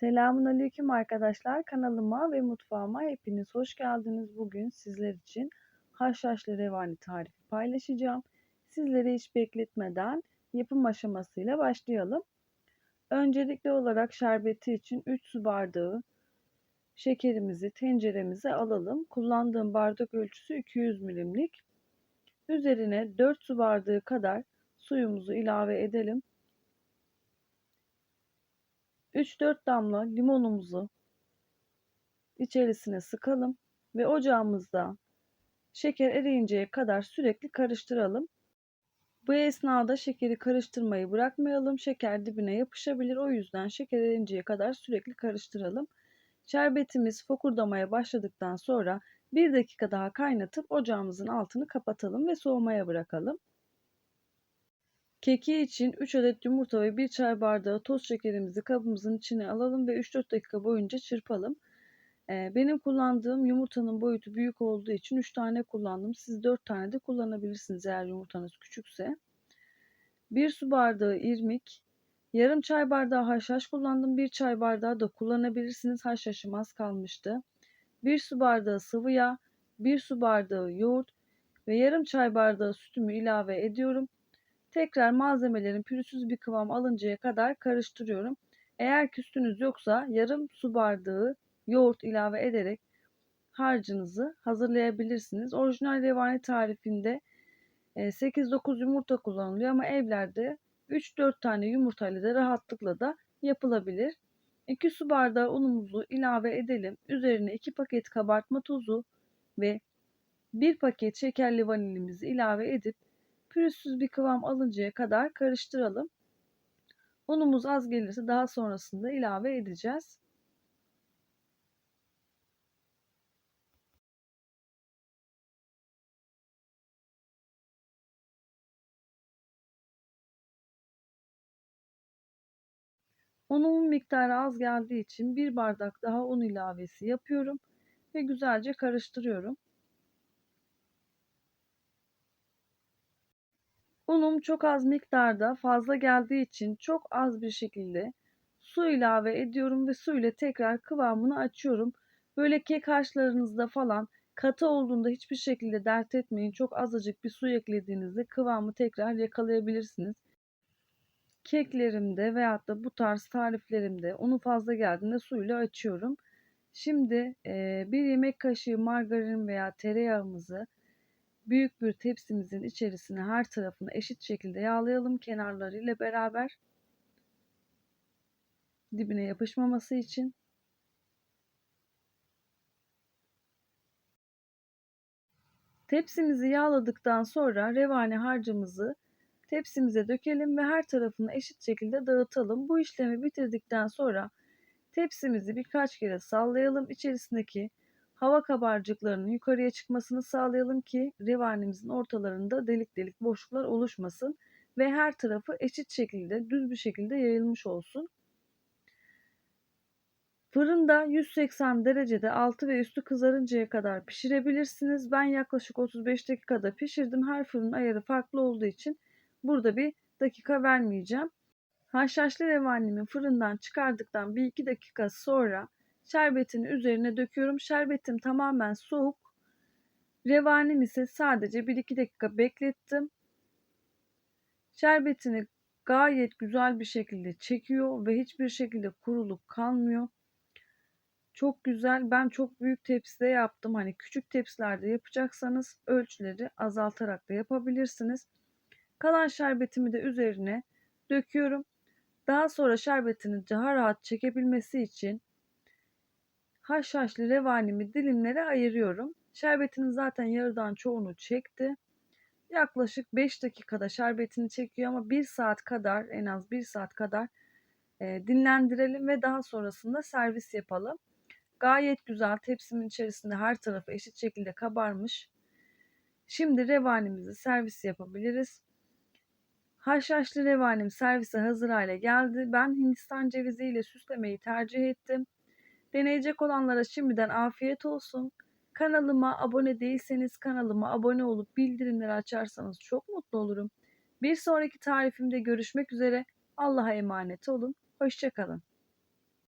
Selamun aleyküm arkadaşlar. Kanalıma ve mutfağıma hepiniz hoş geldiniz. Bugün sizler için haşhaşlı revani tarifi paylaşacağım. Sizleri hiç bekletmeden yapım aşamasıyla başlayalım. Öncelikli olarak şerbeti için 3 su bardağı şekerimizi tenceremize alalım. Kullandığım bardak ölçüsü 200 milimlik. Üzerine 4 su bardağı kadar suyumuzu ilave edelim. 3-4 damla limonumuzu içerisine sıkalım ve ocağımızda şeker eriyinceye kadar sürekli karıştıralım. Bu esnada şekeri karıştırmayı bırakmayalım. Şeker dibine yapışabilir. O yüzden şeker eriyinceye kadar sürekli karıştıralım. Şerbetimiz fokurdamaya başladıktan sonra 1 dakika daha kaynatıp ocağımızın altını kapatalım ve soğumaya bırakalım. Keki için 3 adet yumurta ve 1 çay bardağı toz şekerimizi kabımızın içine alalım ve 3-4 dakika boyunca çırpalım. Benim kullandığım yumurtanın boyutu büyük olduğu için 3 tane kullandım. Siz 4 tane de kullanabilirsiniz eğer yumurtanız küçükse. 1 su bardağı irmik, yarım çay bardağı haşhaş kullandım. 1 çay bardağı da kullanabilirsiniz. Haşhaşım az kalmıştı. 1 su bardağı sıvı yağ, 1 su bardağı yoğurt ve yarım çay bardağı sütümü ilave ediyorum. Tekrar malzemelerin pürüzsüz bir kıvam alıncaya kadar karıştırıyorum. Eğer küstünüz yoksa yarım su bardağı yoğurt ilave ederek harcınızı hazırlayabilirsiniz. Orijinal revani tarifinde 8-9 e, yumurta kullanılıyor ama evlerde 3-4 tane yumurtayla da rahatlıkla da yapılabilir. 2 su bardağı unumuzu ilave edelim. Üzerine 2 paket kabartma tozu ve 1 paket şekerli vanilimizi ilave edip pürüzsüz bir kıvam alıncaya kadar karıştıralım. Unumuz az gelirse daha sonrasında ilave edeceğiz. Unumun miktarı az geldiği için bir bardak daha un ilavesi yapıyorum ve güzelce karıştırıyorum. Unum çok az miktarda fazla geldiği için çok az bir şekilde su ilave ediyorum ve su ile tekrar kıvamını açıyorum. Böyle kek harçlarınızda falan katı olduğunda hiçbir şekilde dert etmeyin. Çok azıcık bir su eklediğinizde kıvamı tekrar yakalayabilirsiniz. Keklerimde veyahut da bu tarz tariflerimde unu fazla geldiğinde suyla açıyorum. Şimdi bir yemek kaşığı margarin veya tereyağımızı Büyük bir tepsimizin içerisine her tarafını eşit şekilde yağlayalım kenarlarıyla beraber. Dibine yapışmaması için. Tepsimizi yağladıktan sonra revani harcımızı tepsimize dökelim ve her tarafını eşit şekilde dağıtalım. Bu işlemi bitirdikten sonra tepsimizi birkaç kere sallayalım. İçerisindeki hava kabarcıklarının yukarıya çıkmasını sağlayalım ki revanimizin ortalarında delik delik boşluklar oluşmasın ve her tarafı eşit şekilde düz bir şekilde yayılmış olsun. Fırında 180 derecede altı ve üstü kızarıncaya kadar pişirebilirsiniz. Ben yaklaşık 35 dakikada pişirdim. Her fırın ayarı farklı olduğu için burada bir dakika vermeyeceğim. Haşhaşlı revanimi fırından çıkardıktan 1-2 dakika sonra Şerbetini üzerine döküyorum. Şerbetim tamamen soğuk. Revanim ise sadece 1-2 dakika beklettim. Şerbetini gayet güzel bir şekilde çekiyor ve hiçbir şekilde kuruluk kalmıyor. Çok güzel. Ben çok büyük tepside yaptım. Hani küçük tepsilerde yapacaksanız ölçüleri azaltarak da yapabilirsiniz. Kalan şerbetimi de üzerine döküyorum. Daha sonra şerbetini daha rahat çekebilmesi için haşhaşlı revanimi dilimlere ayırıyorum. Şerbetinin zaten yarıdan çoğunu çekti. Yaklaşık 5 dakikada şerbetini çekiyor ama 1 saat kadar en az 1 saat kadar e, dinlendirelim ve daha sonrasında servis yapalım. Gayet güzel tepsimin içerisinde her tarafı eşit şekilde kabarmış. Şimdi revanimizi servis yapabiliriz. Haşhaşlı revanim servise hazır hale geldi. Ben Hindistan cevizi ile süslemeyi tercih ettim. Deneyecek olanlara şimdiden afiyet olsun. Kanalıma abone değilseniz kanalıma abone olup bildirimleri açarsanız çok mutlu olurum. Bir sonraki tarifimde görüşmek üzere. Allah'a emanet olun. Hoşçakalın.